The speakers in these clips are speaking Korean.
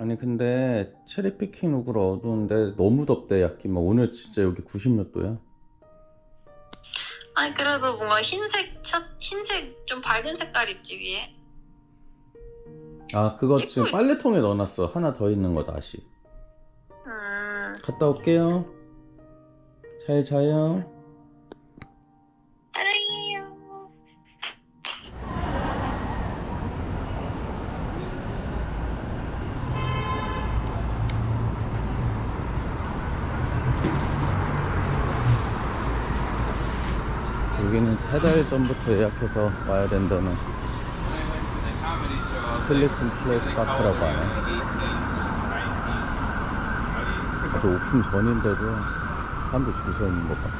아니 근데 체리 피킹 우글 어두운데 너무 덥대 야끼마 오늘 진짜 여기 90몇 도야 아니 그래도 뭔가 흰색 첫 흰색 좀 밝은 색깔 입지 위에. 아 그거 지금 있어. 빨래통에 넣어놨어 하나 더 있는 거 다시 음. 갔다 올게요 잘 자요. 세 달 전부터 예약해서 와야 된다는 슬리픈 플레이스 카페라고 하네. 아주 오픈 전인데도 사람들 줄 서 있는 것 같아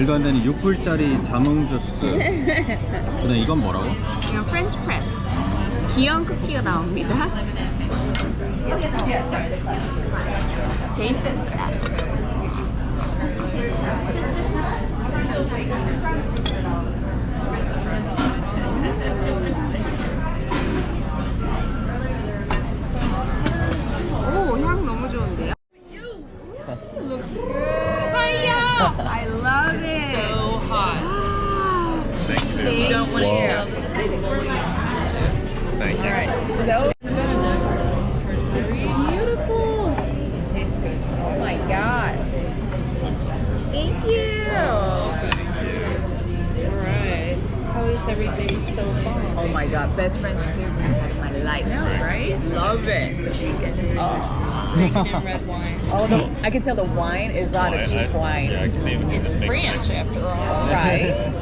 말도 안 되는 6불짜리 자몽 주스 근데 이건 뭐라고? 이건 프렌치 프레스. 귀여운 쿠키가 나옵니다. 제이스입니다. life. right? Love it. Oh. bacon and red wine. Oh, the, I can tell the wine is not I- a cheap I- wine. Yeah, I can even It's make French after all. Right?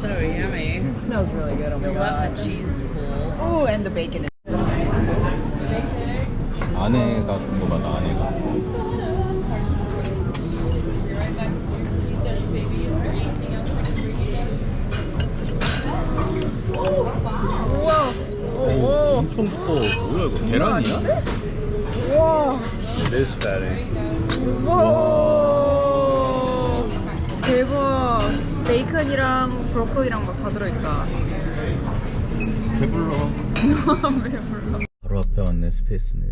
So yummy. It smells really good. Oh my The god. lemon cheese pool. Oh, and the bacon is. 아내가 궁금하다 아내가 오. 엄청 커 뭐야 이거 계란이야? 우와. It is fatty. 우와. 대박. 베이컨이랑 브로콜리랑 막 다 들어있다. 배불러 배불러. 바로 앞에 왔네 스페이스 네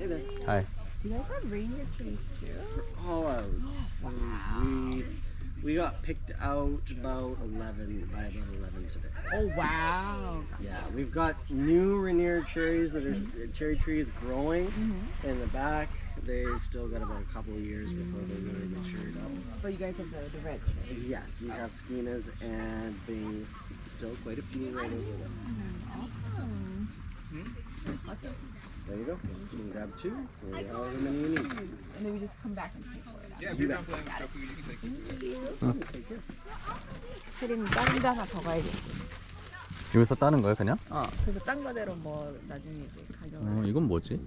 Hey there. Hi. You guys have reindeer trees too? We're all out. Oh, wow. We, we got picked out about 11, by about 11 today. Oh, wow. Yeah, we've got new Rainier cherries that are, mm -hmm. cherry trees growing mm -hmm. in the back. They still got about a couple of years mm -hmm. before they really matured up. But you guys have the, the red cherries? Yes, we oh. have Skeena's and Bings, still quite a few right over there. Mm-hmm. Awesome. Hmm? There you go. You can grab two, or however many you need. And then we just come back and pay for it. You bet. 체리는 다른 데 하나 더 가야겠어. 여기서 따는 거야 그냥? 어. 그래서 딴 거대로 뭐 나중에 이제 가격을. 어 이건 뭐지?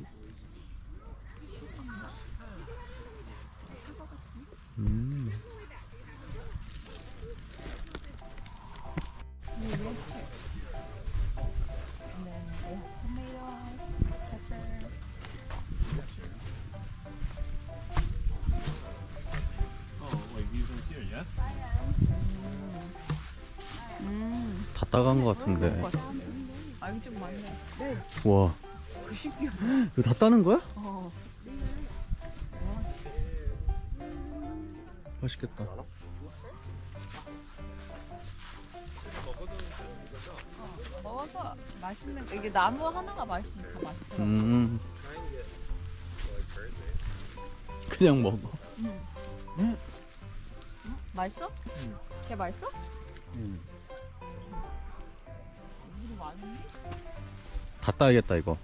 음. 다 따간 거 같은데 아 이거 좀 많네. 와 그 신기해. 이거 다 따는 거야? 어. 맛있겠다 먹어서 맛있는 거 이게 나무 하나가 맛있으면 다 맛있더라고. 음 그냥 먹어. 맛있어? 걔 맛있어? 다 따야겠다 이거.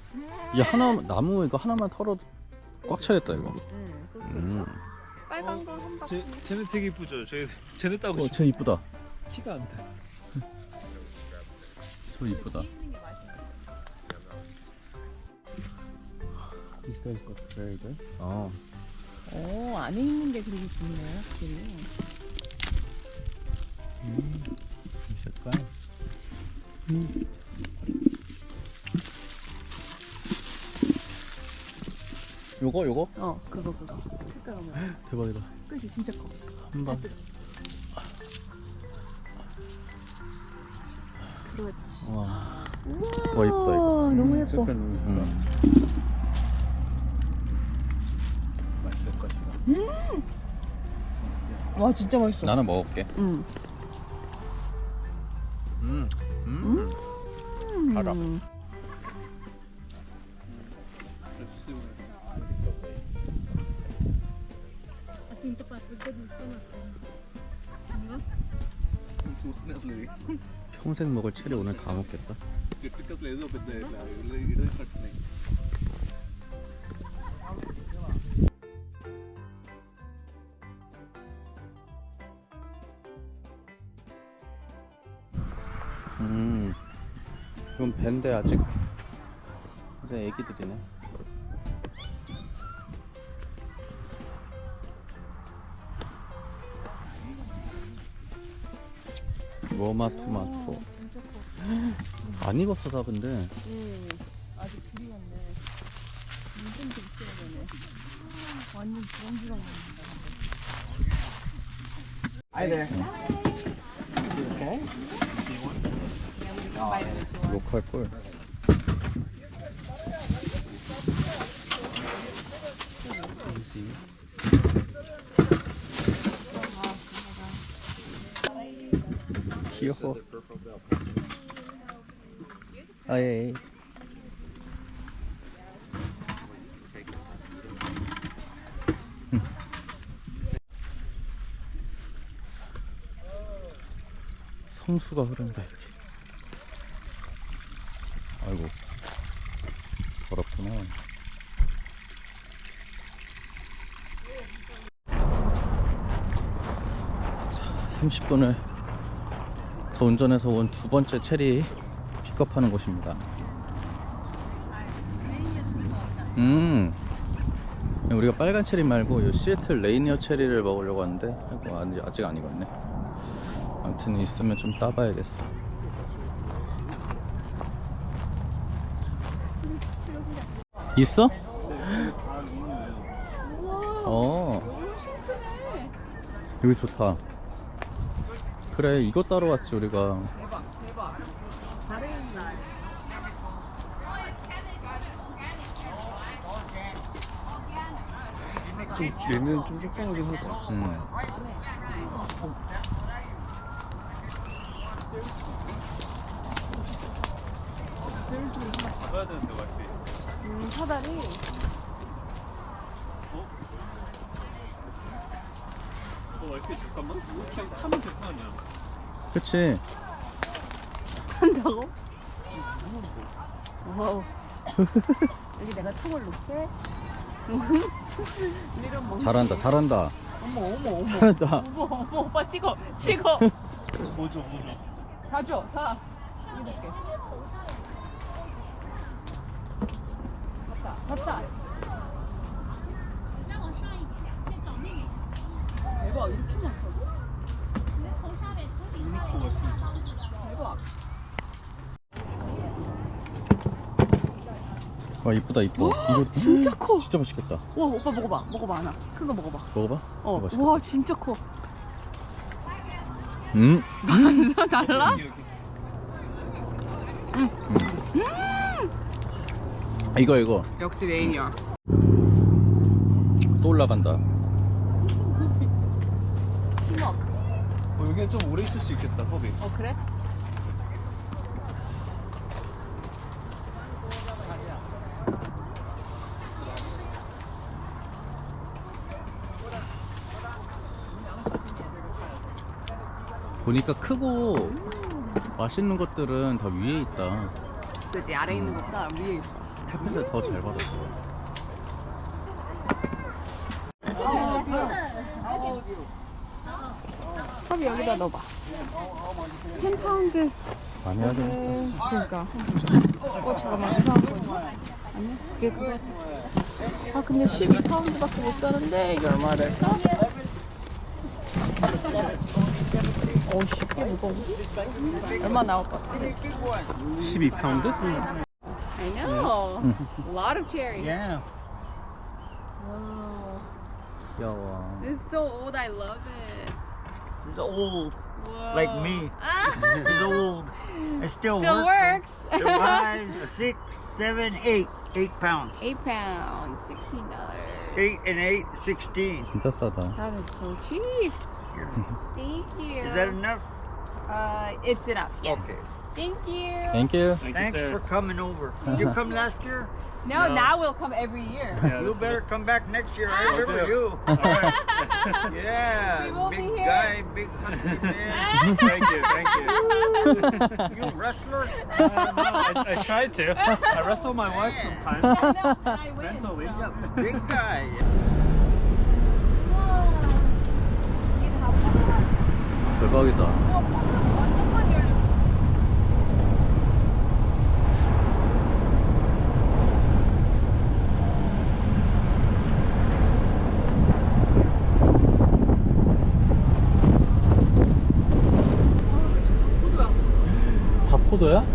이 하나 나무 이거 하나만 털어도 꽉 차겠다 이거. 음. 빨간 거한 박스. 쟤, 쟤는 되게 이쁘죠? 쟤, 쟤네 따고 어. 쟤 이쁘다. 키가 안 돼. 저 이쁘다. This very good. 어. 오, 안에 있는 게 그렇게 좋네, 확실히. 이 색깔. 요거 요거 어, 그거, 그거. 색깔가 뭐야? 대박이다. 끝이 진짜 커. 한 방. 그렇지. 와. 와 이쁘다 이거. 너무 예뻐. 색깔 너무 예쁘다. 음. 맛있을 것이다. 와, 진짜 맛있어. 나는 먹을게. 응. 음. 음. 달아. 음. 평생 먹을 체리 오늘 다 먹겠다. 그럼 밴데 아직 이제 애기들이네. 로마 토마토. 안 익었어 다 근데. 음, 아직 드리웠네. 물좀 좀 있어야 되네. 완전 주렁주렁 먹는다. Hi there. Okay. 로컬 꿀. 귀여워. 아예. 성수가 흐른다 이렇게. 아이고 더럽구나. 자, 30분을 더 운전해서 온 두 번째 체리 픽업하는 곳입니다. 음, 우리가 빨간 체리 말고 이 시애틀 레이니어 체리를 먹으려고 하는데 아이고, 아직 아직 안 익었네. 아무튼 있으면 좀 따봐야겠어. 있어? 어. 여기 좋다. 그래, 이거 따러 왔지, 우리가. 좀 얘는 좀 조그마하긴 하다. 음. 음, 사다리. 어 와이프 잠깐만. 그냥 타면 될 거 아니야. 그치. 한다고? 와우. 여기 내가 통을 놓게. 이런 뭐. 잘한다, 잘한다. 어머, 어머, 어머. 잘한다. 어머, 어머, 오빠 찍어, 찍어. 뭐죠 뭐죠. 다 줘, 다. 이렇게. 갔다, 갔다. 대박, 이렇게 많다고? 대박. 와, 이쁘다, 이뻐. 이거 진짜 커. 진짜 맛있겠다. 와, 오빠 먹어봐, 먹어봐, 하나. 큰 거 먹어봐. 먹어봐. 어, 맛있겠다. 와, 진짜 커. 음. 완전 달라? 이거, 이거. 역시 레인이야. 또 올라간다. 팀워크. 어, 여기는 좀 오래 있을 수 있겠다 허비. 어, 그래? 보니까 크고 맛있는 것들은 다 위에 있다. 그지 아래 있는 것보다 위에 있어. 햇빛을 더 잘 받아서. 컵 여기다 넣어봐. 10파운드. 많이 하긴. 그러니까. 어 잠깐만 이상한 거 아니야? 그게 그거. 아 근데 12파운드밖에 못 사는데 이게 얼마 될까? 어 쉽게 무거운데? 얼마 나올 것 같아? 12파운드? I know. A lot of cherry. Yeah. Wow. 귀여워. This is so old. I love it. It's old, Whoa. like me. Ah, It's old. It still, Still works. works. Five, six, seven, eight. Eight pounds. Eight pounds, sixteen dollars. Eight and eight, sixteen. 진짜 싸다. That is so cheap. Thank you. Is that enough? Uh, it's enough. Yes. Okay. Thank you. Thank you. Thank Thanks you, sir. for coming over. You come last year? No, No. now we'll come every year. Yeah, You better come back next year. I remember do. you. All right. Yeah, We will big be here. guy, big husky man. thank you, thank you. you wrestler? Uh, no, I, I tried to. I wrestle my wife sometimes. I know, and I win. Mentally. so. Big guy. 대박이다. 다 포도야.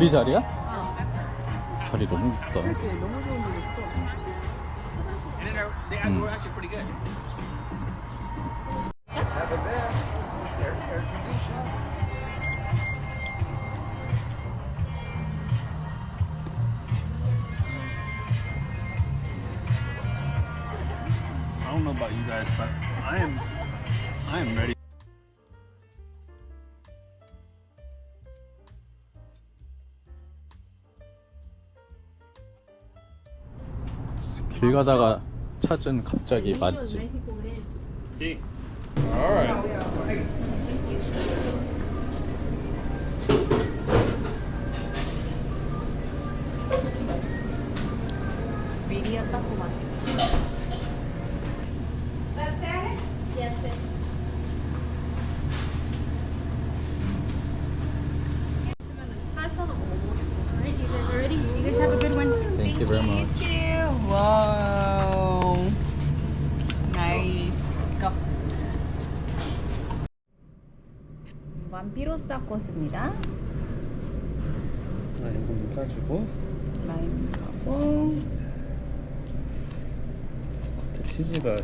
우리 자리야? 자리 너무 이쁘다. 너무 좋은 데 있어. 음. 길 가다가 찾은 갑자기 맛집. See. All right. 맛있다. 먹어보고 싶어. Alright, you guys are ready? You guys have a good one. Thank you very much. Wow. Nice. Let's go. 완피로사 코스입니다. 나 이거 문 짜주고 라임 하고 겉에 치즈가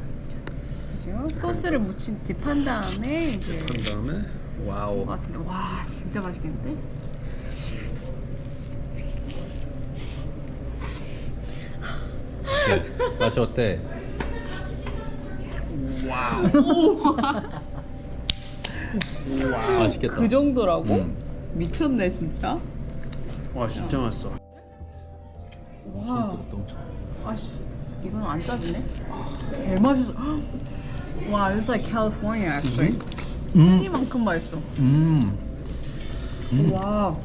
그죠? 소스를 묻힌 딥한 다음에 이제 한 다음에 와우. 것 같은데 와 진짜 맛있겠는데? 네. 맛이 어때? 와우. 맛있겠다. 그 정도라고? 음. 미쳤네 진짜. 와 진짜 맛있어. 와, 엄청. 아씨 이건 안 짜지네. 개 맛있어. 와, it's like California actually. 음. 이만큼 맛있어. 음. 음. 와,